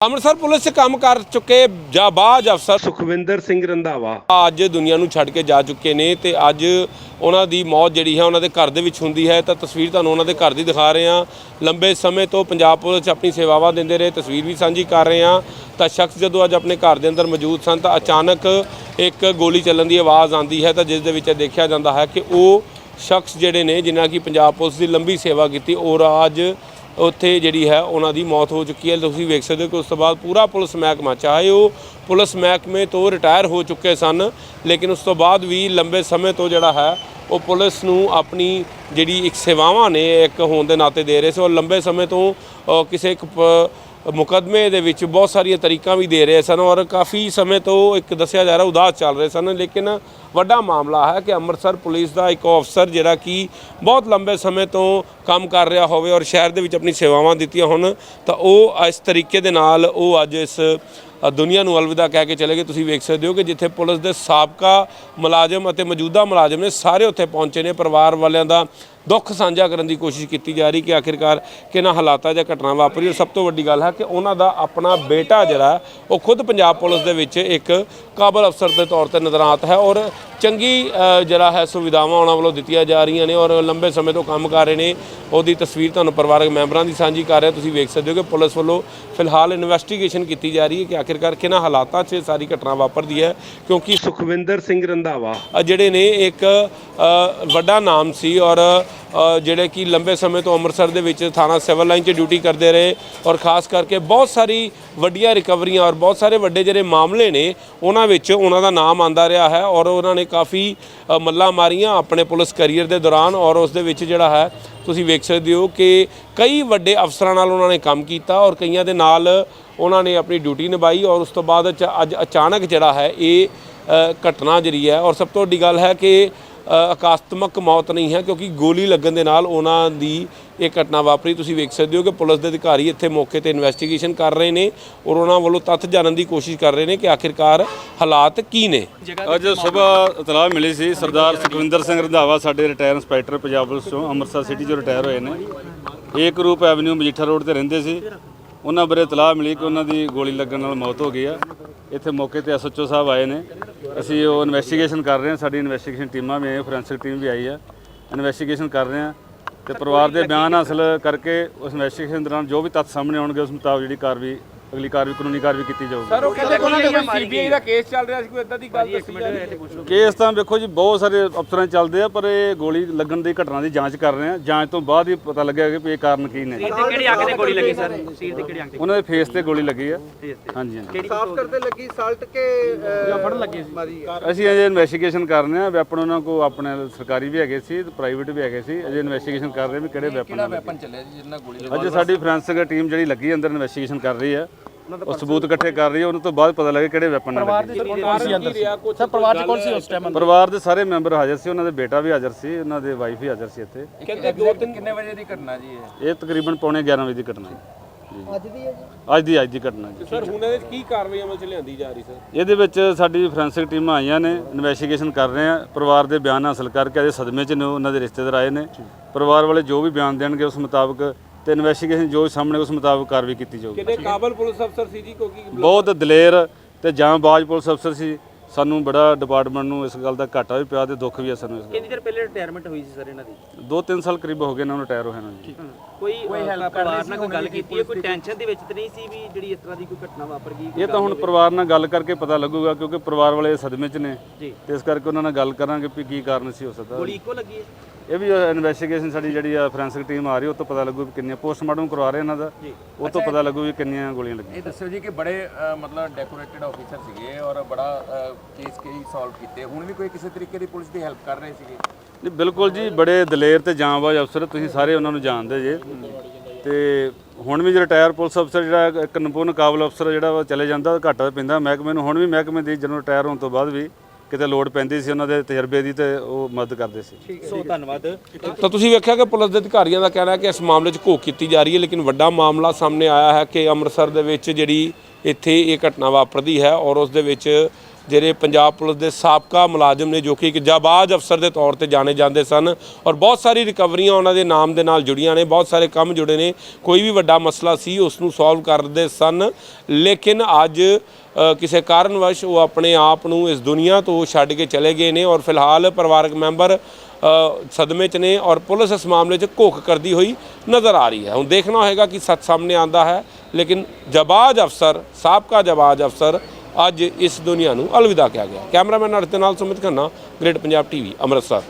Amritsar police 'ਚ ਕੰਮ ਕਰ ਚੁੱਕੇ ਜਾਬਾਜ਼ ਅਫਸਰ ਸੁਖਵਿੰਦਰ ਸਿੰਘ ਰੰਧਾਵਾ। ਅੱਜ ਦੁਨੀਆ ਨੂੰ ਛੱਡ ਕੇ ਜਾ ਚੁੱਕੇ ਨੇ ਤੇ ਅੱਜ ਉਹਨਾਂ ਦੀ ਮੌਤ ਜਿਹੜੀ ਹੈ ਉਹਨਾਂ ਦੇ ਘਰ ਦੇ ਵਿੱਚ ਹੁੰਦੀ ਹੈ। ਤਾਂ ਤਸਵੀਰ ਤੁਹਾਨੂੰ ਉਹਨਾਂ ਦੇ ਘਰ ਦੀ ਦਿਖਾ ਰਹੇ ਹਾਂ। ਲੰਬੇ ਸਮੇਂ ਤੋਂ ਪੰਜਾਬ ਪੁਲਿਸ 'ਚ ਆਪਣੀ ਸੇਵਾਵਾਂ ਦਿੰਦੇ ਰਹੇ ਤਸਵੀਰ ਵੀ ਸਾਂਝੀ ਕਰ ਰਹੇ ਹਾਂ। ਤਾਂ ਸ਼ਖਸ ਜਦੋਂ ਅੱਜ ਆਪਣੇ ਘਰ ਦੇ ਅੰਦਰ ਮੌਜੂਦ ਸਨ ਤਾਂ ਅਚਾਨਕ ਇੱਕ ਗੋਲੀ ਚੱਲਣ ਦੀ ਆਵਾਜ਼ ਆਉਂਦੀ ਹੈ। ਤਾਂ ਜਿਸ ਦੇ ਵਿੱਚ ਦੇਖਿਆ ਜਾਂਦਾ ਹੈ ਕਿ ਉਹ ਸ਼ਖਸ ਜਿਹੜੇ ਨੇ ਜਿਨ੍ਹਾਂ ਕੀ ਪੰਜਾਬ ਪੁਲਿਸ ਦੀ ਲੰਬੀ ਸੇਵਾ ਕੀਤੀ ਔਰ ਅੱਜ ਉੱਥੇ ਜਿਹੜੀ ਹੈ ਉਹਨਾਂ ਦੀ ਮੌਤ ਹੋ ਚੁੱਕੀ ਹੈ। ਤੁਸੀਂ ਵੇਖ ਸਕਦੇ ਹੋ ਕਿ ਉਸ ਤੋਂ ਬਾਅਦ ਪੂਰਾ ਪੁਲਿਸ ਮਹਿਕਮਾ, ਚਾਹੇ ਉਹ ਪੁਲਿਸ ਮਹਿਕਮੇ ਤੋਂ ਰਿਟਾਇਰ ਹੋ ਚੁੱਕੇ ਸਨ, ਲੇਕਿਨ ਉਸ ਤੋਂ ਬਾਅਦ ਵੀ ਲੰਬੇ ਸਮੇਂ ਤੋਂ ਜਿਹੜਾ ਹੈ, ਉਹ ਪੁਲਿਸ ਨੂੰ ਆਪਣੀ ਜਿਹੜੀ ਇੱਕ ਸੇਵਾਵਾਂ ਨੇ, ਇੱਕ ਹੋਣ ਦੇ ਨਾਤੇ ਦੇ ਰਹੇ ਸੀ ਉਹ ਲੰਬੇ ਸਮੇਂ ਤੋਂ ਕਿਸੇ ਇੱਕ ਪ- ਮੁਕੱਦਮੇ ਦੇ ਵਿੱਚ ਬਹੁਤ ਸਾਰੀਆਂ ਤਰੀਕਾਂ ਵੀ ਦੇ ਰਹੇ ਸਨ ਔਰ ਕਾਫੀ ਸਮੇਂ ਤੋਂ ਇੱਕ ਦੱਸਿਆ ਜਾ ਰਿਹਾ ਉਦਾਸ ਚੱਲ ਰਹੇ ਸਨ, ਲੇਕਿਨ ਵੱਡਾ ਮਾਮਲਾ ਹੈ ਕਿ ਅੰਮ੍ਰਿਤਸਰ ਪੁਲਿਸ ਦਾ ਇੱਕ ਅਫਸਰ ਜਿਹੜਾ ਕਿ ਬਹੁਤ ਲੰਬੇ ਸਮੇਂ ਤੋਂ ਕੰਮ ਕਰ ਰਿਹਾ ਹੋਵੇ ਔਰ ਸ਼ਹਿਰ ਦੇ ਵਿੱਚ ਆਪਣੀ ਸੇਵਾਵਾਂ ਦਿੱਤੀਆਂ ਹੋਣ, ਤਾਂ ਉਹ ਇਸ ਤਰੀਕੇ ਦੇ ਨਾਲ ਉਹ ਅੱਜ ਇਸ ਦੁਨੀਆ ਨੂੰ ਅਲਵਿਦਾ ਕਹਿ ਕੇ ਚਲੇ ਗਏ। ਤੁਸੀਂ ਵੇਖ ਸਕਦੇ ਹੋ ਕਿ ਜਿੱਥੇ ਪੁਲਿਸ ਦੇ ਸਾਬਕਾ ਮੁਲਾਜ਼ਮ ਅਤੇ ਮੌਜੂਦਾ ਮੁਲਾਜ਼ਮ ਨੇ ਸਾਰੇ ਉੱਥੇ ਪਹੁੰਚੇ ਨੇ। ਪਰਿਵਾਰ ਵਾਲਿਆਂ ਦਾ ਦੁੱਖ ਸਾਂਝਾ ਕਰਨ ਦੀ ਕੋਸ਼ਿਸ਼ ਕੀਤੀ ਜਾ ਰਹੀ ਕਿ ਆਖਿਰਕਾਰ ਕਿਹਨਾਂ ਹਾਲਾਤਾਂ ਜਾਂ ਘਟਨਾ ਵਾਪਰੀ ਔਰ ਸਭ ਤੋਂ ਵੱਡੀ ਗੱਲ ਹੈ ਕਿ ਉਹਨਾਂ ਦਾ ਆਪਣਾ ਬੇਟਾ ਜਿਹੜਾ, ਉਹ ਖੁਦ ਪੰਜਾਬ ਪੁਲਿਸ ਦੇ ਵਿੱਚ ਇੱਕ ਕਾਬਲ ਅਫਸਰ ਦੇ ਤੌਰ ਤੇ ਨਜ਼ਰ ਆਤ ਹੈ ਔਰ ਚੰਗੀ ਜਿਹੜਾ ਹੈ ਸੁਵਿਧਾਵਾਂ ਉਹਨਾਂ ਵੱਲੋਂ ਦਿੱਤੀਆਂ ਜਾ ਰਹੀਆਂ ਨੇ ਔਰ ਲੰਬੇ ਸਮੇਂ ਤੋਂ ਕੰਮ ਕਰ ਰਹੇ ਨੇ। ਉਹਦੀ ਤਸਵੀਰ ਤੁਹਾਨੂੰ ਪਰਿਵਾਰਕ ਮੈਂਬਰਾਂ ਦੀ ਸਾਂਝੀ ਕਰ ਰਿਹਾ। ਤੁਸੀਂ ਵੇਖ ਸਕਦੇ ਹੋ ਕਿ ਪੁਲਿਸ ਵੱਲੋਂ ਫਿਲਹਾਲ ਇਨਵੈਸਟੀਗੇਸ਼ਨ ਕੀਤੀ ਜਾ ਰਹੀ ਹੈ ਕਿ ਆਖਿਰਕਾਰ ਕਿਹਨਾਂ ਹਾਲਾਤਾਂ 'ਚ ਸਾਰੀ ਘਟਨਾ ਵਾਪਰਦੀ ਹੈ ਕਿਉਂਕਿ ਸੁਖਵਿੰਦਰ ਸਿੰਘ ਰੰਧਾਵਾ। ਜਿਹੜੇ ਨੇ ਇੱਕ ਵੱਡਾ ਨਾਮ ਸੀ ਔਰ ਜਿਹੜੇ ਕਿ ਲੰਬੇ ਸਮੇਂ ਤੋਂ ਅੰਮ੍ਰਿਤਸਰ ਦੇ ਵਿੱਚ ਥਾਣਾ ਸਿਵਲ ਲਾਈਨ 'ਚ ਡਿਊਟੀ ਕਰਦੇ ਰਹੇ ਔਰ ਖਾਸ ਕਰਕੇ ਬਹੁਤ ਸਾਰੀ ਵੱਡੀਆਂ ਰਿਕਵਰੀਆਂ ਔਰ ਬਹੁਤ ਸਾਰੇ ਵੱਡੇ ਜਿਹੜੇ ਮਾਮਲੇ ਨੇ ਉਹਨਾਂ ਵਿੱਚ ਉਹਨਾਂ ਦਾ ਨਾਮ ਆਂਦਾ ਰਿਹਾ ਹੈ ਔਰ ਉਹਨਾਂ ਨੇ ਕਾਫੀ ਅ, ਮੱਲਾਂ ਮਾਰੀਆਂ ਆਪਣੇ ਪੁਲਿਸ ਕੈਰੀਅਰ ਦੇ ਦੌਰਾਨ ਔਰ ਉਸ ਦੇ ਵਿੱਚ ਜਿਹੜਾ ਹੈ ਤੁਸੀਂ ਵੇਖ ਸਕਦੇ ਹੋ ਕਿ ਕਈ ਵੱਡੇ ਅਫਸਰਾਂ ਨਾਲ ਉਹਨਾਂ ਨੇ ਕੰਮ ਕੀਤਾ ਔਰ ਕਈਆਂ ਦੇ ਨਾਲ ਉਹਨਾਂ ਨੇ ਆਪਣੀ ਡਿਊਟੀ ਨਿਭਾਈ ਔਰ ਉਸ ਤੋਂ ਬਾਅਦ ਚ- ਅੱਜ ਅਚਾਨਕ ਜਿਹੜਾ ਹੈ ਇਹ ਘਟਨਾ ਜਿਹੜੀ ਹੈ ਔਰ ਸਭ ਤੋਂ ਵੱਡੀ ਗੱਲ ਹੈ ਕਿ ਅ, ਅਕਾਸਤਮਕ ਮੌਤ ਨਹੀਂ ਹੈ ਕਿਉਂਕਿ ਗੋਲੀ ਲੱਗਣ ਦੇ ਨਾਲ ਉਹਨਾਂ ਦੀ ਇਹ ਘਟਨਾ ਵਾਪਰੀ। ਤੁਸੀਂ ਵੇਖ ਸਕਦੇ ਹੋ ਕਿ ਪੁਲਿਸ ਦੇ ਅਧਿਕਾਰੀ ਇੱਥੇ ਮੌਕੇ ਤੇ ਇਨਵੈਸਟੀਗੇਸ਼ਨ ਕਰ ਰਹੇ ਨੇ ਔਰ ਉਹਨਾਂ ਵੱਲੋਂ ਤੱਥ ਜਾਣਨ ਦੀ ਕੋਸ਼ਿਸ਼ ਕਰ ਰਹੇ ਨੇ ਕਿ ਆਖਿਰਕਾਰ ਹਾਲਾਤ ਕੀ ਨੇ। ਅੱਜ ਸਵੇਰ ਇਤਲਾਹ ਮਿਲੀ ਸੀ ਸਰਦਾਰ ਸੁਖਵਿੰਦਰ ਸਿੰਘ ਰੰਧਾਵਾ ਸਾਡੇ ਰਿਟਾਇਰ ਇੰਸਪੈਕਟਰ ਪੰਜਾਬ ਪੁਲਿਸ ਤੋਂ ਅੰਮ੍ਰਿਤਸਰ ਸਿਟੀ ਤੋਂ ਰਿਟਾਇਰ ਹੋਏ ਨੇ। ਏਕ ਰੂਪ ਐਵਨਿਊ ਮਜੀਠਾ ਰੋਡ ਤੇ ਰਹਿੰਦੇ ਸੀ। ਉਹਨਾਂ ਬਾਰੇ ਇਤਲਾਹ ਮਿਲੀ ਕਿ ਉਹਨਾਂ ਦੀ ਗੋਲੀ ਲੱਗਣ ਨਾਲ ਮੌਤ ਹੋ ਗਈ ਆ। ਇੱਥੇ ਮੌਕੇ ਤੇ ਐਸਐਚਓ ਸਾਹਿਬ ਆਏ ਨੇ। ਅਸੀਂ ਉਹ ਇਨਵੈਸਟੀਗੇਸ਼ਨ ਕਰ ਰਹੇ ਹਾਂ, ਸਾਡੀ ਇਨਵੈਸਟੀਗੇਸ਼ਨ ਟੀਮਾਂ ਵੀ ਆਈ ਫੋਰੈਂਸਿਕ ਟੀਮ ਵੀ ਆਈ ਆ। ਇਨਵੈਸਟੀਗੇਸ਼ਨ ਕਰ ਰਹੇ ਹਾਂ ਤੇ ਪਰਿਵਾਰ ਦੇ ਬਿਆਨ ਹਾਸਲ ਕਰਕੇ ਉਸ ਇਨਵੈਸਟੀਗੇਸ਼ਨ ਦੌਰਾਨ ਜੋ ਵੀ ਤੱਥ ਸਾਹਮਣੇ ਆਉਣਗੇ, ਉਸ ਮੁਤਾਬਕ ਜਿਹੜੀ ਕਾਰਵਾਈ ਅਗਲੀ ਕਾਰਵਾਈ ਕਾਨੂੰਨੀ ਕਾਰਵਾਈ ਕੀਤੀ ਜਾਊਗੀ। ਸਰ ਉਹ ਕਹਿੰਦੇ ਉਹਨਾਂ ਦੇ ਸੀਬੀਆਈ ਦਾ ਕੇਸ ਚੱਲ ਰਿਹਾ ਸੀ ਕੋਈ ਇਦਾਂ ਦੀ ਗੱਲ ਦੱਸੀ ਜਾ ਰਹੀ ਹੈ? ਕੇਸ ਤਾਂ ਵੇਖੋ ਜੀ ਬਹੁਤ ਸਾਰੇ ਅਫਸਰਾਂ 'ਚ ਚੱਲਦੇ ਆ ਪਰ ਇਹ ਗੋਲੀ ਲੱਗਣ ਦੀ ਘਟਨਾ ਦੀ ਜਾਂਚ ਕਰ ਰਹੇ ਆ। ਜਾਂਚ ਤੋਂ ਬਾਅਦ ਹੀ ਪਤਾ ਲੱਗਿਆ ਕਿ ਇਹ ਕਾਰਨ ਕੀ ਨੇ। ਤੇ ਕਿਹੜੀ ਅੱਗ ਤੇ ਗੋਲੀ ਲੱਗੀ ਸਰ? ਸੀਰ ਤੇ ਕਿਹੜੀ ਅੱਗ ਤੇ? ਉਹਨਾਂ ਦੇ ਫੇਸ ਤੇ ਗੋਲੀ ਲੱਗੀ ਆ। ਹਾਂਜੀ ਹਾਂਜੀ। ਸਾਫ਼ ਕਰਦੇ ਲੱਗੀ ਸਾਲਟ ਕੇ ਜਾਂ ਫੜਨ ਲੱਗੇ ਸੀ? ਮਾਰੀ ਅਸੀਂ ਅਜੇ ਇਨਵੈਸਟੀਗੇਸ਼ਨ ਕਰ ਰਹੇ ਆ ਵੈਪਨ ਉਹਨਾਂ ਕੋ ਆਪਣੇ ਸਰਕਾਰੀ ਵੀ ਹੈਗੇ ਸੀ ਤੇ ਪ੍ਰਾਈਵੇਟ ਵੀ ਹੈਗੇ ਸੀ। ਅਜੇ ਇਨਵੈਸਟੀਗੇਸ਼ਨ ਕਰ ਰਹੇ ਆ ਵੀ ਕਿਹੜੇ ਵੈਪਨ ਵੈਪਨ ਚੱਲਿਆ ਜੀ ਜਿਹਨਾਂ ਗੋਲੀ ਅਜੇ ਸਾਡੀ ਫੋਰੈਂਸਿਕ ਟੀਮ ਜਿਹੜੀ ਲੱਗੀ ਅੰਦਰ ਇਨਵੈਸਟੀਗੇਸ਼ਨ ਕਰ ਰਹੀ ਆ ਉਹ ਸਬੂਤ ਇਕੱਠੇ ਕਰ ਰਹੀ ਆ ਉਹਨਾਂ ਤੋਂ ਬਾਅਦ ਪਤਾ ਲੱਗੇ ਕਿਹੜੇ ਵੈਪਨ ਨਾਲ ਲੱਗੇ। ਸਰ ਪਰਿਵਾਰ ਚ ਕੌਣ ਸੀ ਉਸ ਪਰਿਵਾਰ ਦੇ ਸਾਰੇ ਮੈਂਬਰ ਹਾਜ਼ਰ ਸੀ ਉਹਨਾਂ ਦੇ ਬੇਟਾ ਵੀ ਹਾਜ਼ਰ ਸੀ ਉਹਨਾਂ ਦੇ ਵਾਈਫ ਵੀ ਹਾਜ਼ਰ ਸੀ ਇੱਥੇ। ਕਹਿੰਦੇ ਦੋ ਤਿੰਨ ਕਿੰਨੇ ਵਜੇ ਦੀ ਘਟਨਾ ਜੀ ਇਹ? ਇਹ ਤਕਰੀਬਨ ਪੌਣੇ 11 ਵਜੇ ਦੀ ਘਟਨਾ ਹੈ ਅੱਜ ਦੀ ਹੈ ਜੀ? ਅੱਜ ਦੀ ਅੱਜ ਦੀ ਘਟਨਾ ਜੀ। ਸਰ ਹੁਣ ਇਹਦੇ ਵਿੱਚ ਕੀ ਕਾਰਵਾਈ ਅਮਲ ਚ ਲਿਆਂਦੀ ਜਾ ਰਹੀ ਸਰ? ਇਹਦੇ ਵਿੱਚ ਸਾਡੀ ਫੋਰੈਂਸਿਕ ਟੀਮਾਂ ਆਈਆਂ ਨੇ ਇਨਵੈਸਟੀਗੇਸ਼ਨ ਕਰ ਰਹੇ ਆ। ਪਰਿਵਾਰ ਦੇ ਬਿਆਨ ਹਾਸਲ ਕਰਕੇ ਅਜੇ ਸਦਮੇ 'ਚ ਨੇ ਉਹਨਾਂ ਦੇ ਰਿਸ਼ਤੇਦਾਰ ਆਏ ਨੇ। ਪਰਿਵਾਰ ਵਾਲੇ ਜੋ ਵੀ ਬਿਆਨ ਦੇਣਗੇ ਉਸ ਮੁਤਾਬਕ ਤੇ ਇਨਵੈਸਟੀਗੇਸ਼ਨ ਜੋ ਸਾਹਮਣੇ ਉਸ ਮੁਤਾਬਕ ਕਾਰਵਾਈ ਕੀਤੀ ਜਾਊਗੀ। ਕਿਤੇ ਕਾਬਲ ਪੁਲਿਸ ਅਫਸਰ ਸੀ ਜੀ ਕਿਉਂਕਿ ਬਹੁਤ ਦਲੇਰ ਤੇ ਜਾਂਬਾਜ਼ ਪੁਲਿਸ ਅਫਸਰ ਸੀ। ਸਾਨੂੰ ਬੜਾ ਡਿਪਾਰਟਮੈਂਟ ਨੂੰ ਇਸ ਗੱਲ ਦਾ ਘਾਟਾ ਵੀ ਪਿਆ ਤੇ ਦੁੱਖ ਵੀ ਹੈ ਸਾਨੂੰ ਇਸ ਗੱਲ ਕਿੰਨੀ ਦੇਰ ਪਹਿਲੇ ਰਿਟਾਇਰਮੈਂਟ ਹੋਈ ਸੀ ਸਰ ਇਹਨਾਂ ਦੀ? ਦਾ। ਦੋ ਤਿੰਨ ਸਾਲ ਕਰੀਬ ਹੋ ਗਏ ਇਹਨਾਂ ਨੂੰ ਰਿਟਾਇਰ ਹੋਏ ਨੂੰ ਜੀ। ਕੋਈ ਹੈਲਪ ਪਰਿਵਾਰ ਨਾਲ ਕੋਈ ਗੱਲ ਕੀਤੀ ਹੈ? ਕੋਈ ਟੈਨਸ਼ਨ ਦੇ ਵਿੱਚ ਤੇ ਨਹੀਂ ਸੀ ਵੀ ਜਿਹੜੀ ਇਸ ਤਰ੍ਹਾਂ ਦੀ ਕੋਈ ਘਟਨਾ ਵਾਪਰ ਗਈ ਇਹ ਤਾਂ ਹੁਣ ਪਰਿਵਾਰ ਨਾਲ ਗੱਲ ਕਰਕੇ ਪਤਾ ਲੱਗੂਗਾ ਕਿਉਂਕਿ ਪਰਿਵਾਰ ਵਾਲੇ ਸਦਮੇ 'ਚ ਨੇ। ਜੀ। ਤੇ ਇਸ ਕਰਕੇ ਉਹਨਾਂ ਨਾਲ ਗੱਲ ਕਰਾਂਗੇ ਵੀ ਕੀ ਕਾਰਨ ਸੀ ਹੋ ਸਕਦਾ। ਗੋਲੀ ਇੱਕੋ ਲੱਗੀ ਹੈ? ਇਹ ਵੀ ਇਨਵੈਸਟੀਗੇਸ਼ਨ ਸਾਡੀ ਜਿਹੜੀ ਆ ਫੋਰੈਂਸਿਕ ਟੀਮ ਆ ਰਹੀ ਉਹ ਤੋਂ ਪਤਾ ਲੱਗੂ ਵੀ ਕਿੰਨੀਆਂ ਪੋਸਟਮਾਰਟਮ ਕਰਵਾ ਰਹੇ ਇਹਨਾਂ ਦਾ। ਉਹ ਤੋਂ ਪਤਾ ਲੱਗੂ ਵੀ ਕਿੰਨੀਆਂ ਗੋਲੀਆਂ ਲੱਗੀਆਂ। ਇਹ ਦੱਸਿਓ ਜੀ ਕਿ ਬੜੇ ਮਤਲਬ ਡੈਕੋਰੇਟਡ ਆਫੀਸਰ ਸੀਗੇ ਔਰ ਬੜਾ ਕੇਸ ਕਈ ਸੋਲਵ ਕੀਤੇ। ਹੁਣ ਵੀ ਕੋਈ ਕਿਸੇ ਤਰੀਕੇ ਦੀ ਪੁਲਿਸ ਦੀ ਹੈਲਪ ਕਰ ਰਹੇ ਸੀਗੇ? ਨਹੀਂ ਬਿਲਕੁਲ ਜੀ ਬੜੇ ਦਲੇਰ ਤੇ ਜਾਂਬਾਜ਼ ਅਫਸਰ ਤੁਸੀਂ ਸਾਰੇ ਉਹਨਾਂ ਨੂੰ ਜਾਣਦੇ ਜੇ। ਤੇ ਹੁਣ ਵੀ ਜਿਹੜਾ ਰਿਟਾਇਰ ਪੁਲਿਸ ਅਫਸਰ ਜਿਹੜਾ ਇੱਕ ਨਿਪੁੰਨ ਕਾਬਲ ਅਫਸਰ ਜਿਹੜਾ ਚਲੇ ਜਾਂਦਾ ਘਾਟਾ ਪੈਂਦਾ ਮਹਿਕਮੇ ਨੂੰ। ਹੁਣ ਵੀ ਮਹਿਕਮੇ ਦੀ ਜਦੋਂ ਰਿਟਾਇਰ ਹੋਣ ਤੋਂ ਬਾਅਦ ਵੀ ਕਿਤੇ ਲੋੜ ਪੈਂਦੀ ਸੀ ਉਹਨਾਂ ਦੇ ਤਜਰਬੇ ਦੀ ਤੇ ਉਹ ਮਦਦ ਕਰਦੇ ਸੀ। ਸੋ ਧੰਨਵਾਦ। ਤਾਂ ਤੁਸੀਂ ਵੇਖਿਆ ਕਿ ਪੁਲਿਸ ਦੇ ਅਧਿਕਾਰੀਆਂ ਦਾ ਕਹਿਣਾ ਹੈ ਕਿ ਇਸ ਮਾਮਲੇ 'ਚ ਘੋਖ ਕੀਤੀ ਜਾ ਰਹੀ ਹੈ ਲੇਕਿਨ ਵੱਡਾ ਮਾਮਲਾ ਸਾਹਮਣੇ ਆਇਆ ਹੈ ਕਿ ਅੰਮ੍ਰਿਤਸਰ ਦੇ ਵਿੱਚ ਜਿਹੜੀ ਇੱਥੇ ਇਹ ਘਟਨਾ ਵਾਪਰਦੀ ਹੈ ਔਰ ਉਸ ਦੇ ਵਿੱਚ ਜਿਹੜੇ ਪੰਜਾਬ ਪੁਲਿਸ ਦੇ ਸਾਬਕਾ ਮੁਲਾਜ਼ਮ ਨੇ ਜੋ ਕਿ ਇੱਕ ਜਾਬਾਜ਼ ਅਫਸਰ ਦੇ ਤੌਰ ਤੇ ਜਾਣੇ ਜਾਂਦੇ ਸਨ ਔਰ ਬਹੁਤ ਸਾਰੀ ਰਿਕਵਰੀਆਂ ਉਹਨਾਂ ਦੇ ਨਾਮ ਦੇ ਨਾਲ ਜੁੜੀਆਂ ਨੇ, ਬਹੁਤ ਸਾਰੇ ਕੰਮ ਜੁੜੇ ਨੇ, ਕੋਈ ਵੀ ਵੱਡਾ ਮਸਲਾ ਸੀ ਉਸ ਨੂੰ ਸੋਲਵ ਕਰਦੇ ਸਨ। ਲੇਕਿਨ ਅੱਜ ਕਿਸੇ ਕਾਰਨਵਸ਼ ਉਹ ਆਪਣੇ ਆਪ ਨੂੰ ਇਸ ਦੁਨੀਆ ਤੋਂ ਛੱਡ ਕੇ ਚਲੇ ਗਏ ਨੇ ਔਰ ਫਿਲਹਾਲ ਪਰਿਵਾਰਕ ਮੈਂਬਰ ਸਦਮੇ 'ਚ ਨੇ ਔਰ ਪੁਲਿਸ ਇਸ ਮਾਮਲੇ 'ਚ ਘੋਖ ਕਰਦੀ ਹੋਈ ਨਜ਼ਰ ਆ ਰਹੀ ਹੈ। ਹੁਣ ਦੇਖਣਾ ਹੋਏਗਾ ਕਿ ਸੱਚ ਸਾਹਮਣੇ ਆਂਦਾ ਹੈ, ਲੇਕਿਨ ਜਬਾਜ਼ ਅਫਸਰ, ਸਾਬਕਾ ਜਬਾਜ਼ ਅਫਸਰ ਅੱਜ ਇਸ ਦੁਨੀਆ ਨੂੰ ਅਲਵਿਦਾ ਕਿਹਾ ਗਿਆ। ਕੈਮਰਾਮੈਨ ਅਰਤੇ ਨਾਲ ਸੁਮਿਤ ਖੰਨਾ, ਗ੍ਰੇਟ ਪੰਜਾਬ ਟੀਵੀ, ਅੰਮ੍ਰਿਤਸਰ।